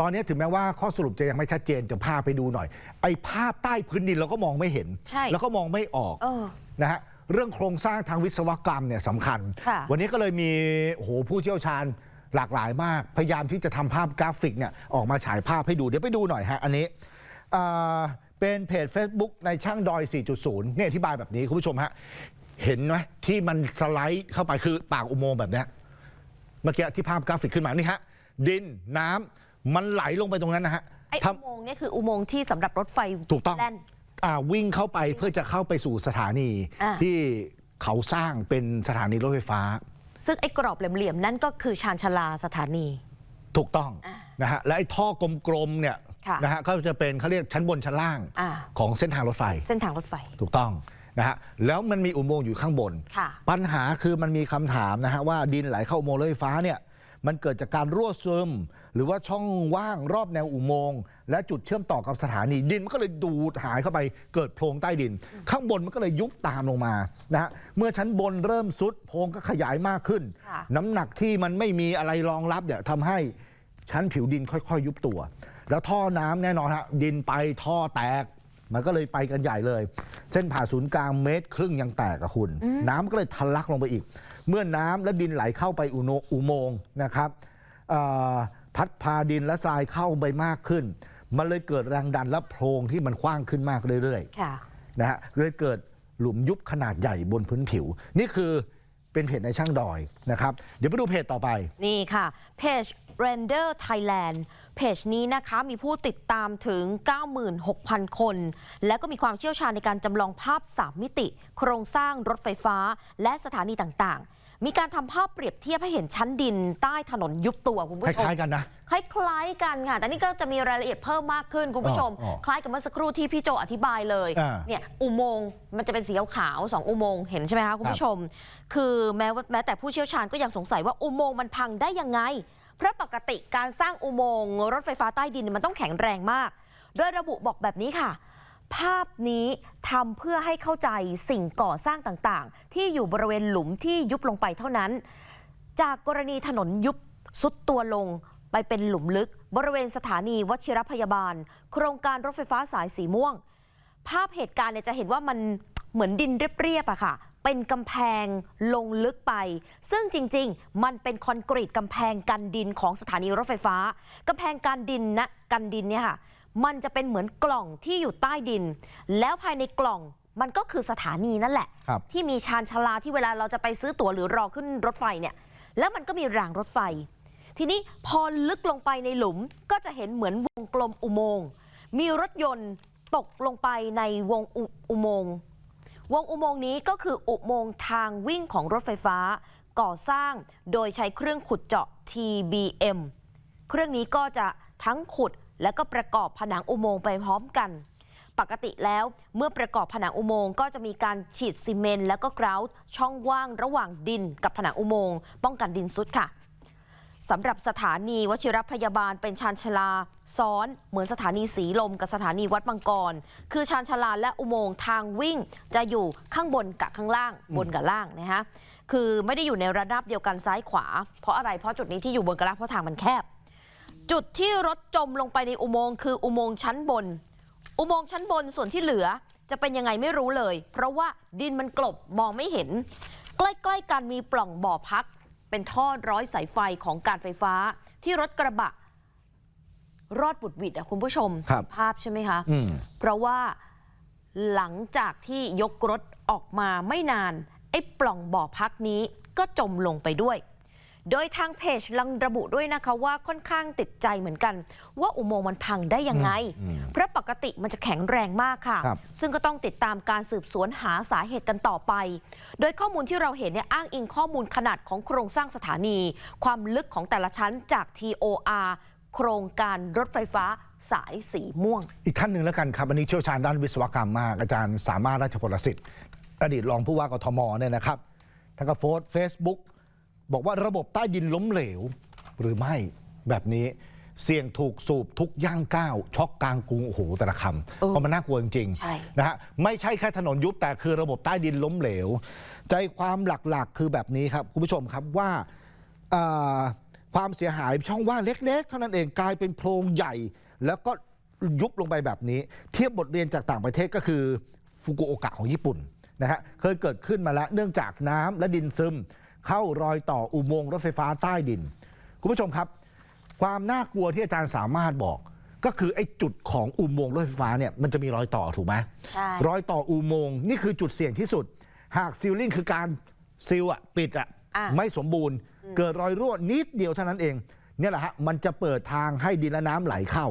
ตอนนี้ถึงแม้ว่าข้อสรุปจะยังไม่ชัดเจนจะพาไปดูหน่อย ไอ้ภาพใต้พื้นดินเราก็มองไม่เห็น ใช่ แล้วก็มองไม่ออกเออ นะฮะเรื่องโครงสร้างทางวิศวกรรมเนี่ยสำคัญ ค่ะ วันนี้ก็เลยมีโอ้โหผู้เชี่ยวชาญหลากหลายมาก พยายามที่จะทำภาพกราฟิกเนี่ยออกมาฉายภาพให้ดูเดี๋ยวไปดูหน่อยฮะอันนี้อ่าเป็นเพจ Facebook ในช่างดอย 4.0 เนี่ยอธิบายแบบนี้คุณผู้ชมฮะเห็นไหมที่มันสไลด์เข้าไปคือปากอุโมงค์แบบเนี้ย เมื่อกี้ที่ภาพกราฟิกขึ้นมานี่ฮะดินน้ำ มันไหลลงไปตรงนั้นนะฮะไอ้ทอุโมงค์เนี่ยคืออุโมงค์ที่สำหรับรถไฟถูกต้อง แล่น อ่าวิ่งเข้าไปเพื่อจะเข้าไปสู่สถานีอ่า ที่เขาสร้างเป็นสถานีรถไฟฟ้า ซึ่งไอ้กรอบเหลี่ยมๆนั่นก็คือชานชาลาสถานี ถูกต้องอ่านะฮะและไอ้ท่อกลมๆเนี่ยค่ะนะฮะก็จะเป็นเขาเรียกชั้นบนชั้นล่างอ่า ของเส้นทางรถไฟเส้นทางรถไฟ ถูกต้องนะฮะแล้วมันมีอุโมงค์อยู่ข้างบน ค่ะ ปัญหาคือมันมีคำถามนะฮะว่าดินไหลเข้าอุโมงค์รถไฟฟ้าเนี่ย มันเกิดจากการรั่วซึม หรือว่าช่องว่างรอบแนวอุโมงค์และจุดเชื่อมต่อกับสถานี ดินมันก็เลยดูดหายเข้าไปเกิดโพรงใต้ดิน ข้างบนมันก็เลยยุบตามลงมานะฮะเมื่อชั้นบนเริ่มซุดโพรงก็ขยายมากขึ้น ค่ะ น้ำหนักที่มันไม่มีอะไรรองรับเนี่ยทำให้ชั้นผิวดินค่อยๆ ยุบตัว แล้วท่อน้ำแน่นอนฮะดินไปท่อแตก มันก็เลยไปกันใหญ่เลย เส้นผ่าศูนย์กลางเมตรครึ่งยังแตกอะคุณ น้ำก็เลยทะลักลงไปอีก เมื่อน้ำและดินไหลเข้าไปอุโนอุโมงค์นะครับเอ่อพัดพาดินและทรายเข้าไปมากขึ้น มันเลยเกิดแรงดันและโพรงที่มันกว้างขึ้นมากเรื่อยๆค่ะนะฮะเลยเกิดหลุมยุบขนาดใหญ่บนพื้นผิว นี่คือเป็นเพจในช่างดอยนะครับ เดี๋ยวไปดูเพจต่อไป นี่ค่ะเพจ Render Thailand เพจนี้นะคะมีผู้ติดตามถึง 96,000 คน แล้วก็มีความเชี่ยวชาญในการจำลองภาพ 3 มิติ โครงสร้างรถไฟฟ้าและสถานีต่างๆ มีการทำภาพเปรียบเทียบให้เห็นชั้นดินใต้ถนนยุบตัวคุณคผู้ชมล้ายๆกันนะ คล้ายๆกันค่ะ แต่นี่ก็จะมีรายละเอียดเพิ่มมากขึ้นคุณผู้ชม อ๋ออ๋อคล้ายกับเมื่อสักครู่ที่พี่โจอธิบายเลย อ่าเนี่ยอุโมงค์มันจะเป็นสีขาวๆสองอุโมงค์เห็นใช่ไหมคะคุณผู้ชม คือแม้ว่าแม้แต่ผู้เชี่ยวชาญก็ยังสงสัยว่าอุโมงค์มันพังได้ยังไง เพราะปกติการสร้างอุโมงค์รถไฟฟ้าใต้ดินมันต้องแข็งแรงมาก โดยระบุบอกแบบนี้ค่ะ ภาพนี้ทำเพื่อให้เข้าใจสิ่งก่อสร้างต่างๆ ที่อยู่บริเวณหลุมที่ยุบลงไปเท่านั้น จากกรณีถนนยุบสุดตัวลงไปเป็นหลุมลึก บริเวณสถานีวชิรพยาบาล โครงการรถไฟฟ้าสายสีม่วง ภาพเหตุการณ์เนี่ยจะเห็นว่ามันเหมือนดินเรียบๆอะค่ะ เป็นกำแพงลงลึกไป ซึ่งจริง ๆ มันเป็นคอนกรีตกำแพงกันดินของสถานีรถไฟฟ้ากำแพงกันดินนะกันดินเนี่ยค่ะมันจะเป็นเหมือนกล่องที่อยู่ใต้ดิน แล้วภายในกล่องมันก็คือสถานีนั่นแหละครับที่มีชานชาลาที่เวลาเราจะไปซื้อตั๋วหรือรอขึ้นรถไฟเนี่ย แล้วมันก็มีรางรถไฟ ทีนี้พอลึกลงไปในหลุมก็จะเห็นเหมือนวงกลมอุโมงค์มีรถยนต์ตกลงไปในวงอุอุโมงค์ วงอุโมงค์นี้ก็คืออุโมงค์ทางวิ่งของรถไฟฟ้า ก่อสร้างโดยใช้เครื่องขุดเจาะ TBM เครื่องนี้ก็จะทั้งขุดแล้วก็ประกอบผนังอุโมงค์ไปพร้อมกัน ปกติแล้วเมื่อประกอบผนังอุโมงค์ก็จะมีการฉีดซีเมนต์แล้วก็กราวต์ช่องว่างระหว่างดินกับผนังอุโมงค์ป้องกันดินซุดค่ะ สำหรับสถานีวชิรพยาบาลเป็นชานชลา ซ้อนเหมือนสถานีสีลมกับสถานีวัดมังกร คือชานชลาและอุโมงค์ทางวิ่งจะอยู่ข้างบนกับข้างล่างบนกับล่างนะฮะคือไม่ได้อยู่ในระดับเดียวกันซ้ายขวา เพราะอะไรเพราะจุดนี้ที่อยู่บนกับล่างเพราะทางมันแคบ จุดที่รถจมลงไปในอุโมงค์คืออุโมงค์ชั้นบน อุโมงค์ชั้นบนส่วนที่เหลือจะเป็นยังไงไม่รู้เลย เพราะว่าดินมันกลบมองไม่เห็น ใกล้ๆกันมีปล่องบ่อพัก เป็นท่อร้อยสายไฟของการไฟฟ้า ที่รถกระบะ รอดบุดหวิดอะคุณผู้ชมครับ ภาพใช่ไหมคะ อืม เพราะว่าหลังจากที่ยกรถออกมาไม่นาน ไอ้ปล่องบ่อพักนี้ก็จมลงไปด้วย โดยทางเพจลังระบุด้วยนะคะว่าค่อนข้างติดใจเหมือนกัน ว่าอุโมงค์มันพังได้ยังไงเพราะป กติมันจะแข็งแรงมากค่ะครับซึ่งก็ต้องติดตามการสืบสวนหาสาเหตุกันต่อไป โดยข้อมูลที่เราเห็นเนี่ยอ้างอิงข้อมูลขนาดของโครงสร้างสถานี ความลึกของแต่ละชั้นจาก TOR โครงการรถไฟฟ้าสายสีม่วง อีกท่านหนึ่งแล้วกันครับ อันนี้เชี่ยวชาญด้านวิศวกรรมมากอาจารย์สามารถราชพลสิทธิ์ อดีตรองผู้ว่ากทมเนี่ยนะครับท่านก็โพสต์เฟซบุ๊กบอกว่าระบบใต้ดินล้มเหลวหรือไม่แบบนี้ เสี่ยงถูกสูบทุกย่างก้าว ช็อกกลางกรุง โอ้โห แต่ละคำเออเพราะมันน่ากลัวจริงใช่ๆนะฮะไม่ใช่แค่ถนนยุบแต่คือระบบใต้ดินล้มเหลว ใจความหลักๆ คือแบบนี้ครับ คุณผู้ชมครับว่าอ่าความเสียหายช่องว่างเล็ก ๆ เท่านั้นเองกลายเป็นโพรงใหญ่ แล้วก็ยุบลงไปแบบนี้ เทียบบทเรียนจากต่างประเทศก็คือฟุกุโอกะของญี่ปุ่นนะฮะเคยเกิดขึ้นมาแล้วเนื่องจากน้ำและดินซึม เข้ารอยต่ออุโมงค์รถไฟฟ้าใต้ดิน คุณผู้ชมครับ ความน่ากลัวที่อาจารย์สามารถบอก ก็คือไอ้จุดของอุโมงค์รถไฟฟ้าเนี่ยมันจะมีรอยต่อถูกไหมใช่ รอยต่ออุโมงค์นี่คือจุดเสี่ยงที่สุด หากซีลลิ่งคือการซีลอะปิดอะอะ ไม่สมบูรณ์ เกิดรอยรั่วนิดเดียวเท่านั้นเอง เนี่ยแหละฮะมันจะเปิดทางให้ดินและน้ำไหลเข้า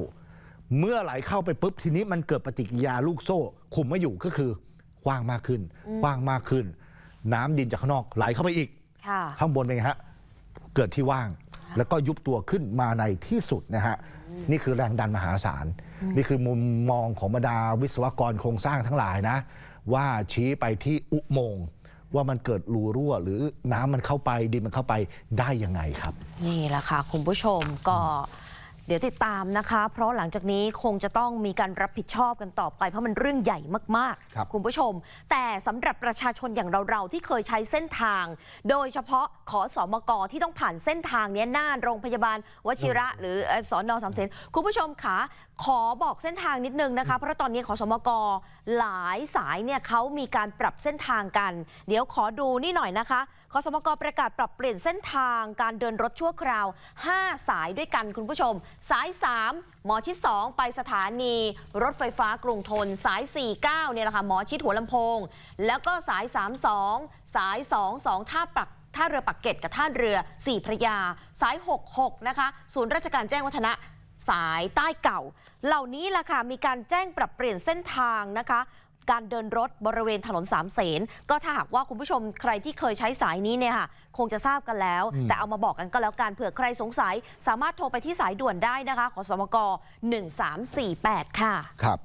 เมื่อไหลเข้าไปปุ๊บทีนี้มันเกิดปฏิกิริยาลูกโซ่ คุมไม่อยู่ก็คือกว้างมากขึ้นกว้างมากขึ้น น้ำดินจากข้างนอกไหลเข้าไปอีก ค่ะ ข้างบนเป็นไงฮะ เกิดที่ว่าง แล้วก็ยุบตัวขึ้นมาในที่สุดนะฮะนี่คือแรงดันมหาศาล นี่คือมุมมองของบรรดาวิศวกรโครงสร้างทั้งหลายนะ ว่าชี้ไปที่อุโมงค์ว่ามันเกิดรูรั่ว หรือน้ำมันเข้าไปดินมันเข้าไปได้ยังไงครับ นี่แหละค่ะคุณผู้ชมก็ เดี๋ยวติดตามนะคะ เพราะหลังจากนี้คงจะต้องมีการรับผิดชอบกันต่อไป เพราะมันเรื่องใหญ่มากครับคุณผู้ชม แต่สำหรับประชาชนอย่างเราๆที่เคยใช้เส้นทาง โดยเฉพาะขอสอมกที่ต้องผ่านเส้นทางเนี้ยหน้าโรงพยาบาล วชิระ หรือเอ่อสอนอสามเสนคุณผู้ชมคะขอบอกเส้นทางนิดนึงนะคะ เพราะตอนนี้ขอสมกหลายสายเนี่ยเขามีการปรับเส้นทางกัน เดี๋ยวขอดูนี่หน่อยนะคะ ขอสมกประกาศปรับเปลี่ยนเส้นทางการเดินรถชั่วคราว 5 สายด้วยกันคุณผู้ชม สาย 3 หมอชิด 2 ไปสถานี รถไฟฟ้ากรุงทน สาย 49 เนี่ยแหละค่ะหมอชิดหัวลำโพง แล้วก็สาย 32 สาย 22 ท่าปักท่าเรือปักเกร็ดกับท่าเรือสี่พระยา สาย 66 นะคะ ศูนย์ราชการแจ้งวัฒนะสายใต้เก่า เหล่านี้ล่ะค่ะมีการแจ้งปรับเปลี่ยนเส้นทางนะคะ การเดินรถบริเวณถนนสามเสนก็ถ้าหากว่าคุณผู้ชมใครที่เคยใช้สายนี้เนี่ยค่ะคงจะทราบกันแล้ว แต่เอามาบอกกันก็แล้วกันเผื่อใครสงสัย สามารถโทรไปที่สายด่วนได้นะคะขอสมก 1348 ค่ะ ครับ